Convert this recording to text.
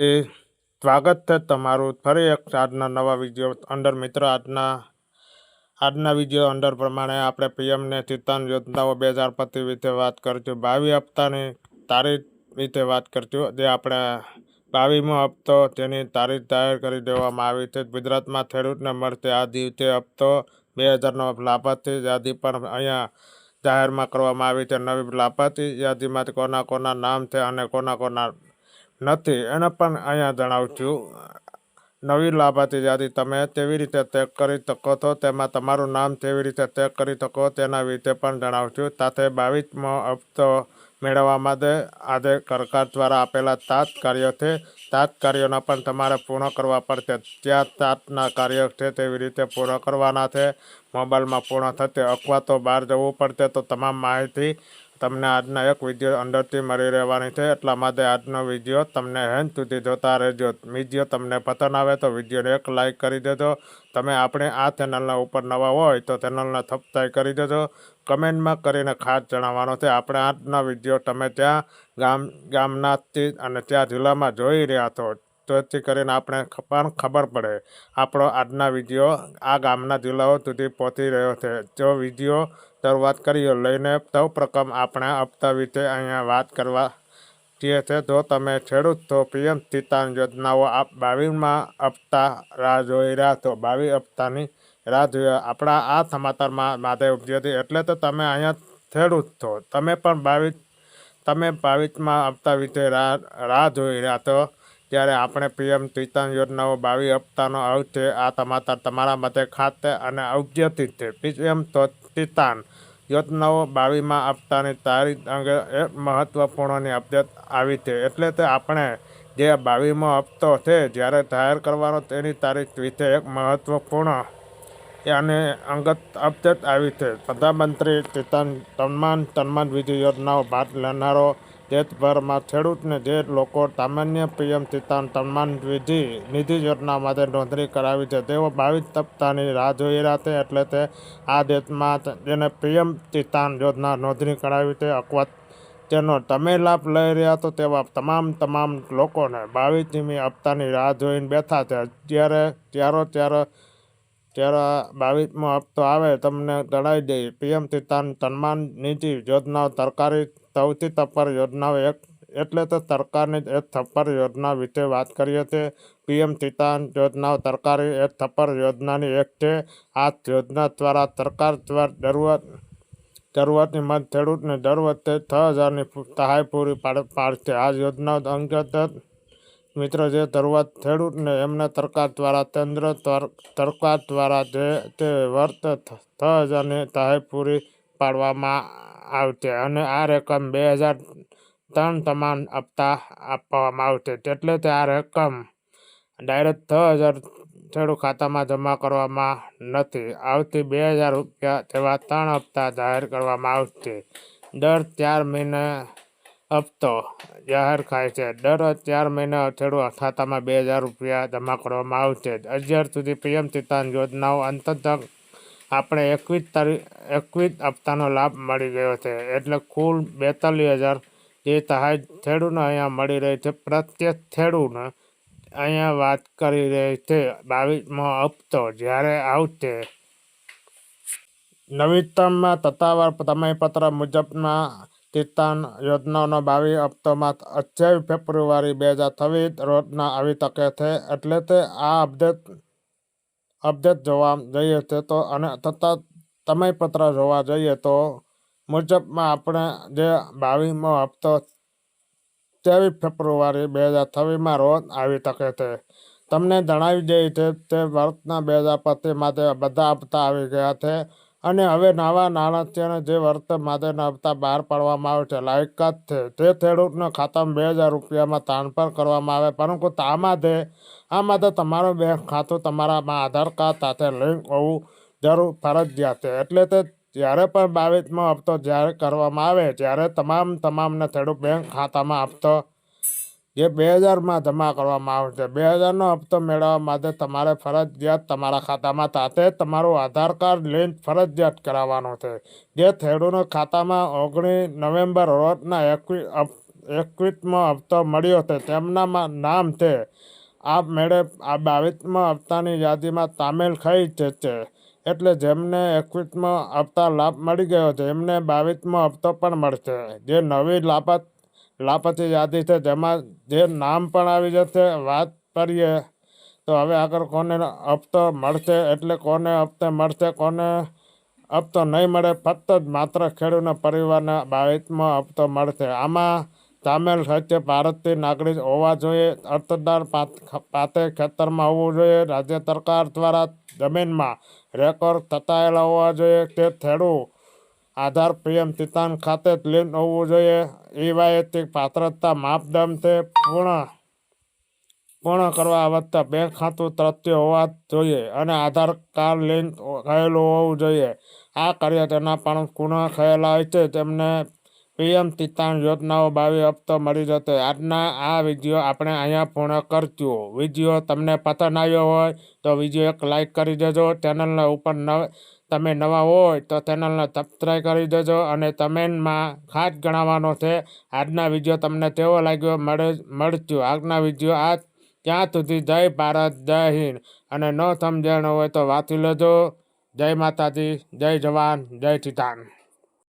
એ સ્વાગત છે તમારું ફરી એક આજના નવા વીડિયો અંદર. મિત્રો, આજના આજના વીડિયો અંદર પ્રમાણે આપણે પીએમને ચિત્તાન યોજનાઓ બે હજાર પચીસ વિશે વાત કરીશું. બાવી હપ્તાની તારીખ વિશે વાત કરીશું, જે આપણે બાવીમો હપ્તો તેની તારીખ જાહેર કરી દેવામાં આવી છે. ગુજરાતમાં ખેડૂતને મળશે આ દિવસે હપ્તો બે હજારનો લાભાર્થી યાદી પણ અહીંયા જાહેરમાં કરવામાં આવી છે. નવી લાભાર્થી યાદીમાંથી કોના કોના નામ છે અને કોના કોના નથી. એને પણ અહીંયા જણાવું છું નવી લાભાર્થી યાદી તમે કેવી રીતે ચેક કરી શકો છો? તેમાં તમારું નામ કેવી રીતે ચેક કરી શકો? તેના વિશે પણ જણાવું છું સાથે બાવીસમો હપ્તો મેળવવા માટે આજે સરકાર દ્વારા આપેલા સાત કાર્યો છે. સાત કાર્યોના પણ તમારે પૂર્ણ કરવા પડશે. ત્યાં સાતના કાર્યો છે તેવી રીતે પૂર્ણ કરવાના છે. મોબાઈલમાં પૂર્ણ થશે. અથવા તો બહાર જવું પડશે. તો તમામ માહિતી તમને આજના એક વીડિયો અંદરથી મળી રહેવાની છે. એટલા માટે આજનો વીડિયો તમને હેન્ડ સુધી જોતા રહેજો. વીડિયો તમને પસંદ આવે તો વિડીયોને એક લાઇક કરી દેજો. તમે આપણે આ ચેનલના ઉપર નવા હોય તો ચેનલને સબસ્ક્રાઈબ કરી દેજો. કમેન્ટમાં કરીને ખાસ જણાવવાનો છે. આપણે આજના વીડિયો તમે ત્યાં ગામ ગામનાથી અને ત્યાં જિલ્લામાં જોઈ રહ્યા છો. તેથી કરીને આપણે પણ ખબર પડે. આપણો આજના વીડિયો આ ગામના જિલ્લાઓ સુધી પહોંચી રહ્યો છે. જો વીડિયો શરૂઆત કરીએ, લઈને સૌ પ્રથમ આપણે હપ્તા વિશે અહીંયા વાત કરવા જે છે. જો તમે ખેડૂત છો, પીએમ કિસાન યોજનાઓ, આપ બાવીસમાં હપ્તા રાહ જોઈ રહ્યા છો. બાવીસ હપ્તાની રાહ જોઈ આપણા આ સમાચારમાં માટે ઉપયોગી એટલે તો તમે અહીંયા ખેડૂત છો. તમે પણ બાવીસ, તમે બાવીસમાં હપ્તા વિશે રાહ રાહ જોઈ રહ્યા છો. ત્યારે આપણે પીએમ કિસાન યોજનાઓ બાવીસ હપ્તાનો આવશે આ સમાચાર તમારા મતે ખાતે અને ઔદ્યોગિક છે. પીએમ કિસાન યોજનાઓ બાવીસમાં હપ્તાની તારીખ અંગે એક મહત્ત્વપૂર્ણની અપડેટ આવી છે. એટલે તે આપણે જે બાવીસમો હપ્તો છે જ્યારે જાહેર કરવાનો તેની તારીખ વિશે એક મહત્ત્વપૂર્ણ અને અંગત અપડેટ આવી છે. પ્રધાનમંત્રી કિસાન સન્માન સન્માન વિધિ યોજનાઓ ભાગ લેનારો દેશભરમાં ખેડૂતને જે લોકો સામાન્ય પીએમ કિસાન સન્માન વિધિ, નિધિ યોજના માટે નોંધણી કરાવી છે, તેઓ બાવીસ સપ્તાહની રાહ જોઈ રહ્યા છે એટલે તે આ દેશમાં જેને પીએમ કિસાન યોજના નોંધણી કરાવી છે અથવા તેનો તમે લાભ લઈ રહ્યા તો તેવા તમામ તમામ લોકોને બાવીસમી હપ્તાની રાહ જોઈને બેઠા છે. અત્યારે ત્યારો, ત્યારે ત્યારે બાવીસમો હપ્તો આવે, તમને જણાવી દઈએ પીએમ કિસાન સન્માન નિધિ યોજના સરકારી સૌથી તપર યોજનાઓ એક, એટલે તો સરકારની એક થપ્પર યોજના વિશે વાત કરીએ છીએ પીએમ કિસાન યોજનાઓ સરકારી એક થપ્પર યોજનાની એક છે. આ યોજના દ્વારા સરકાર દ્વારા જરૂરત જરૂરતની મત ખેડૂતને દર વખતે છ હજારની સહાય પૂરી પાડ, પાડશે. આ યોજના અંગત મિત્રો જે જરૂરત ખેડૂતને એમને સરકાર દ્વારા, કેન્દ્ર સરકાર દ્વારા જે તે વર્ત છ હજારની સહાય પૂરી પાડવામાં આવશે અને આ રકમ બે હજાર ત્રણ તમામ હપ્તા આપવામાં આવશે એટલે તે આ રકમ ડાયરેક્ટ છ હજાર ખેડૂત ખાતામાં જમા કરવામાં નથી આવતી. બે હજાર રૂપિયા જેવા ત્રણ હપ્તા જાહેર કરવામાં આવશે દર ચાર મહિને હપ્તો જાહેર થાય છે. દર ચાર મહિને ખેડૂત ખાતામાં બે હજાર રૂપિયા જમા કરવામાં આવશે અત્યાર સુધી પીએમ કિસાન યોજનાઓ અંતર્ગત આપણે એકવીસ તારીખ એકવીસ હપ્તાનો લાભ મળી ગયો છે. એટલે કુલ બેતાલીસ હજાર જે સહાય ખેડૂતને અહીંયા મળી રહી છે. પ્રત્યેક ખેડૂતને અહીંયા વાત કરી રહી છે બાવીસમો હપ્તો. જ્યારે આવશે નવીનતમમાં સત્તાવાર સમયપત્ર મુજબના કિસાન યોજનાનો બાવીસ હપ્તોમાં અઠ્યાવીસ ફેબ્રુઆરી બે હજાર છવ્વીસ રોજના આવી શકે છે. એટલે તે આ અપડેટ અપડેટ જોવા જઈએ છે તો અને તથા સમયપત્ર જોવા જઈએ તો મુજબમાં આપણે જે બાવીસમો હપ્તો ત્રેવીસ ફેબ્રુઆરી બે હજાર છવ્વીસમાં રોજ આવી શકે છે. તમને જણાવી દઈએ છે તે વર્ષના બે હજાર પચીસ માટે બધા હપ્તા આવી ગયા છે. અને હવે નવા નાણાકીયને જે વર્ષ માટેના હપ્તા બહાર પાડવામાં આવે છે લાયકાત છે. તે ખેડૂતના ખાતામાં બે હજાર રૂપિયામાં ટ્રાન્સફર કરવામાં આવે, પરંતુ આમાં માટે આ માટે તમારું બેંક ખાતું તમારામાં આધાર કાર્ડ સાથે લિંક હોવું જરૂર ફરજિયાત છે. એટલે તે જ્યારે પણ બાવીસમો હપ્તો જ્યારે કરવામાં આવે, ત્યારે તમામ, તમામને ખેડૂત બેંક ખાતામાં હપ્તો જે બે હજારમાં જમા કરવામાં આવશે બે હજારનો હપ્તો મેળવવા માટે તમારે ફરજિયાત તમારા ખાતામાં સાથે તમારું આધાર કાર્ડ લિંક ફરજિયાત કરાવવાનો છે. જે ખેડૂતના ખાતામાં ઓગણીસ નવેમ્બર રોજના એકવીસ એકવીસમો હપ્તો મળ્યો છે. તેમનામાં નામ છે. આ મેળે, આ બાવીસમો હપ્તાની યાદીમાં તામેલ થઈ છે. એટલે જેમને એકવીસમો હપ્તા લાભ મળી ગયો છે, એમને બાવીસમો હપ્તો પણ મળશે. જે નવી લાપત લાપતી યાદી છે, જેમાં જે નામ પણ આવી જશે, વાત કરીએ, તો હવે આગળ કોને હપ્તો મળશે, એટલે કોને હપ્તે મળશે, કોને હપ્તો નહીં મળે, ફક્ત જ માત્ર ખેડૂતના પરિવારના બાવીસમો હપ્તો મળશે. આમાં સામેલ સત્ય ભારતથી નાગરિક હોવા જોઈએ અર્થદાર પાતે ખેતરમાં હોવું જોઈએ, રાજ્ય સરકાર દ્વારા જમીનમાં રેકોર્ડ થતાયેલા હોવા જોઈએ તે ખેડૂત આધાર પીએમ તિતાન ખાતે જ લિંક હોવું જોઈએ. ઈવાયથી પાત્રતા માપદંડ છે પૂર્ણ પૂર્ણ કરવા આવતા બેંક ખાતું તૃત્ય હોવા જોઈએ અને આધાર કાર્ડ લિંક થયેલું હોવું જોઈએ. આ કાર્ય તેના પણ પૂર્ણ થયેલા હોય છે. તેમને પીએમ કિસાન યોજનાઓ બાવી હપ્તો મળી જશે. આજના આ વીડિયો આપણે અહીંયા પૂર્ણ કરશું. વીડિયો તમને પસંદ આવ્યો હોય તો વીડિયો એક લાઈક કરી દેજો. ચેનલને ઉપર નવ તમે નવા હોય તો ચેનલને સબસ્ક્રાઈબ કરી દેજો અને કમેન્ટમાં ખાસ ગણાવવાનો છે. આજના વીડિયો તમને કેવો લાગ્યો? મળે, મળજો. આજના વીડિયો આ ત્યાં સુધી જય ભારત, જય હિન્દ. અને ન સમજણ હોય તો વાંચી લેજો. જય માતાજી, જય જવાન, જય કિસાન.